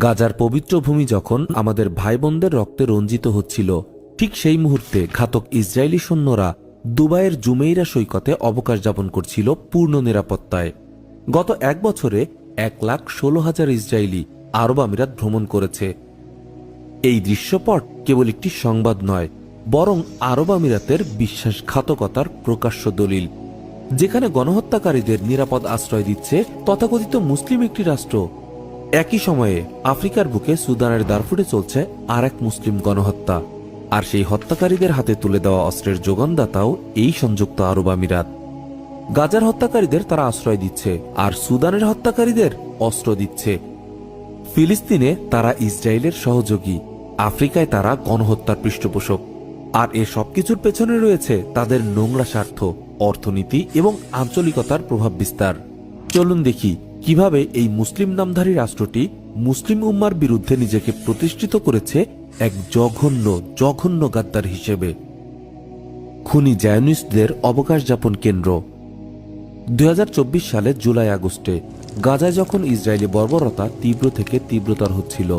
গাজার পবিত্র ভূমি যখন আমাদের ভাই বোনদের রক্তে রঞ্জিত হচ্ছিল, ঠিক সেই মুহূর্তে ঘাতক ইসরায়েলি সৈন্যরা দুবাইয়ের জুমেইরা সৈকতে অবকাশ যাপন করছিল পূর্ণ নিরাপত্তায়। গত এক বছরে এক লাখ ষোলো হাজার ইসরায়েলি আরব আমিরাত ভ্রমণ করেছে। এই দৃশ্যপট কেবল একটি সংবাদ নয়, বরং আরব আমিরাতের বিশ্বাসঘাতকতার প্রকাশ্য দলিল, যেখানে গণহত্যাকারীদের নিরাপদ আশ্রয় দিচ্ছে তথাকথিত মুসলিম একটি রাষ্ট্র একই সময়ে আফ্রিকার বুকে সুদানের দারফুটে চলছে আর এক মুসলিম গণহত্যা। আর সেই হত্যাকারীদের হাতে তুলে দেওয়া অস্ত্রের যোগানদাতাও এই সংযুক্ত আরব আমিরাত। গাজার হত্যাকারীদের তারা আশ্রয় দিচ্ছে, আর সুদানের হত্যাকারীদের অস্ত্র দিচ্ছে। ফিলিস্তিনে তারা ইসরায়েলের সহযোগী, আফ্রিকায় তারা গণহত্যার পৃষ্ঠপোষক। আর এ সবকিছুর পেছনে রয়েছে তাদের নোংরা স্বার্থ, অর্থনীতি এবং আঞ্চলিকতার প্রভাব বিস্তার। চলুন দেখি কীভাবে এই মুসলিম নামধারী রাষ্ট্রটি মুসলিম উম্মার বিরুদ্ধে নিজেকে প্রতিষ্ঠিত করেছে এক জঘন্য জঘন্য গাদ্দার হিসেবে? খুনি জায়নিস্টদের অবকাশ যাপন কেন্দ্র। দুই সালের জুলাই আগস্টে গাজায় যখন ইসরায়েলি বর্বরতা তীব্র থেকে তীব্রতর হচ্ছিল,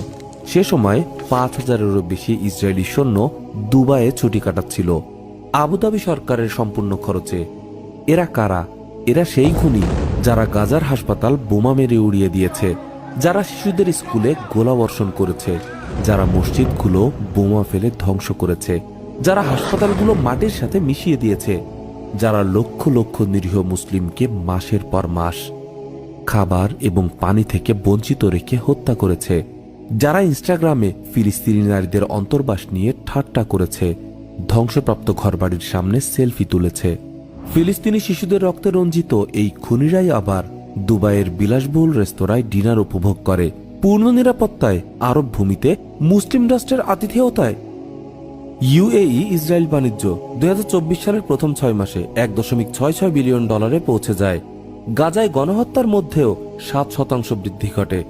সে সময় পাঁচ হাজারেরও বেশি ইসরায়েলি সৈন্য দুবাইয়ে ছুটি কাটাচ্ছিল। আবুধাবি সরকারের সম্পূর্ণ খরচে। এরা কারা? এরা সেই খুনি। যারা গাজার হাসপাতাল বোমা মেরে উড়িয়ে দিয়েছে, যারা শিশুদের স্কুলে গোলাবর্ষণ করেছে, যারা মসজিদগুলো বোমা ফেলে ধ্বংস করেছে, যারা হাসপাতালগুলো মাটির সাথে মিশিয়ে দিয়েছে, যারা লক্ষ লক্ষ নিরীহ মুসলিমকে মাসের পর মাস খাবার এবং পানি থেকে বঞ্চিত রেখে হত্যা করেছে, যারা ইনস্টাগ্রামে ফিলিস্তিনি নারীদের অন্তর্বাস নিয়ে ঠাট্টা করেছে, ধ্বংসপ্রাপ্ত ঘরবাড়ির সামনে সেলফি তুলেছে। ফিলিস্তিনি শিশুদের রক্তে রঞ্জিত এই খুনিরাই আবার দুবাইয়ের বিলাসবহুল রেস্তোরাঁয় ডিনার উপভোগ করে। পূর্ণ নিরাপত্তায় আরব ভূমিতে মুসলিম রাষ্ট্রের আতিথেয়তায়। ইউএই ইসরায়েল বাণিজ্য, দুই হাজার চব্বিশ সালের প্রথম ছয় মাসে এক দশমিক ছয় ছয় বিলিয়ন ডলারে পৌঁছে যায়। গাজায় গণহত্যার মধ্যেও সাত শতাংশ বৃদ্ধি ঘটে।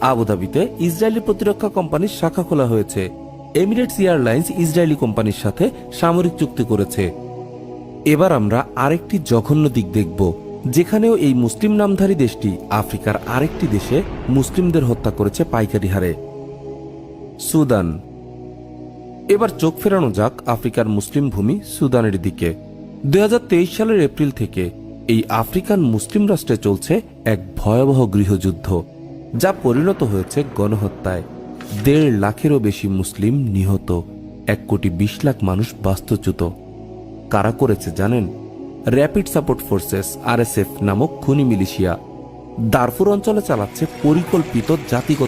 আবুধাবিতে ইসরায়েলি প্রতিরক্ষা কোম্পানির শাখা খোলা হয়েছে। এমিরেটস এয়ারলাইন্স ইসরায়েলি কোম্পানির সাথে সামরিক চুক্তি করেছে। এবার আমরা আরেকটি জঘন্য দিক দেখব, যেখানেও এই মুসলিম নামধারী দেশটি আফ্রিকার আরেকটি দেশে মুসলিমদের হত্যা করেছে পাইকারি হারে। সুদান। এবার চোখ ফেরানো যাক আফ্রিকার মুসলিম ভূমি সুদানের দিকে। দু হাজার তেইশ সালের এপ্রিল থেকে এই আফ্রিকান মুসলিম রাষ্ট্রে চলছে এক ভয়াবহ গৃহযুদ্ধ, যা পরিণত হয়েছে গণহত্যায়। দেড় লাখেরও বেশি মুসলিম নিহত, এক কোটি বিশ লাখ মানুষ বাস্তুচ্যুত। কারা করেছে জানেন? র্যাপিড সাপোর্ট ফোর্সেস আরএসএফ নামক খুনি মিলিশিয়া। দারফুর অঞ্চলে চালাচ্ছে পরিকল্পিত জাতিগত